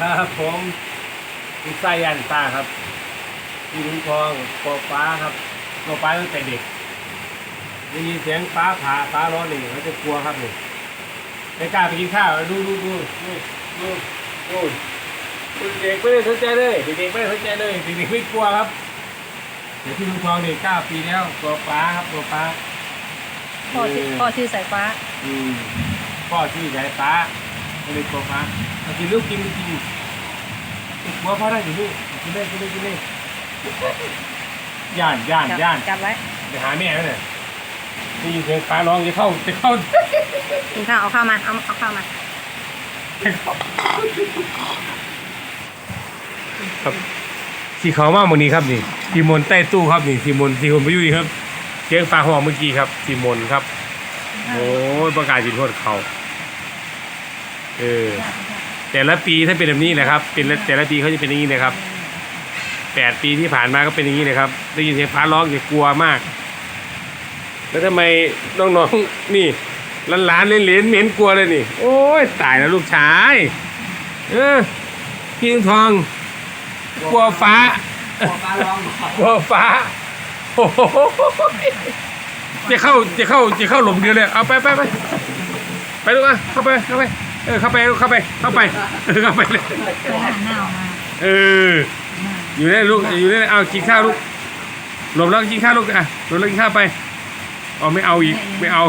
ครับผมมีไส้ยันตาครับมีลุงทองปอฟ้าครับปอฟ้าตั้งแต่เด็กได้ยินเสียงฟ้าผ่าฟ้าร้อนนี่เขาจะกลัวครับนี่ไม่กล้าไปกินข้าวดูดูดูดูดูดูเด็กไม่ได้สนใจเลยเด็กๆไม่ได้สนใจเลยเด็กๆไม่กลัวครับเดี๋ยวพี่ลุงทองนี่เก้าปีแล้วตัวฟ้าครับตัวฟ้าพ่อชื่อพ่อชื่อสายฟ้า อืมพ่อชื่อสายฟ้าก็ เลยตัวฟ้าเอากินลูกกินกินติดหัวพ่อได้อยู่ลูกกินได้กินได้กินได้ย่านย่านจับย่านจับไว้ไปหาแม่ไหมเนี่ยได้ยินเสียงฟ้าร้องจะเข้าจะเข้ากินข้าวเอาข้าวมาเอาเอาข้าวมาครับสีขาวมากวันนี้ครับนี่ทีมนใต้ตู้ครับนี่ทีมนทีมนไปอยู่นี่ครับเสียงฟ้าห้องเมื่อกี้ครับทีมนครับโอ้ยประกาศจิตโทษเขา เออ แต่ละปีถ้าเป็นแบบนี้นะครับ เป็นละแต่ละปีเขาจะเป็นอย่างนี้นะครับแปดปีที่ผ่านมาก็เป็นอย่างนี้นะครับ ได้ยินเสียงฟ้าร้องจะกลัวมาก แล้วทำไมน้องๆนี่หลานๆเหลนๆเหม็นกลัวเลยนี่ โอ้ยตายแล้วลูกชาย เออพี่ทอง กลัวฟ้าฟ้าร้องกลัวฟ้าโอ้โหจะเข้าจะเข้าจะเข้าหลมเดียวเลย เอาไปไปไปไปลูกอะเข้าไปเข้าไป เออเข้าไปเข้าไปเข้าไปเออเข้าไปเลยไปหันหน้าออกมาเออ อยู่ได้ลูกอยู่ได้เอากินข้าวลูกหลบแล้วกินข้าวลูกอะหลบแล้วกินข้าวไปอ๋อไม่เอาอีกไม่เอา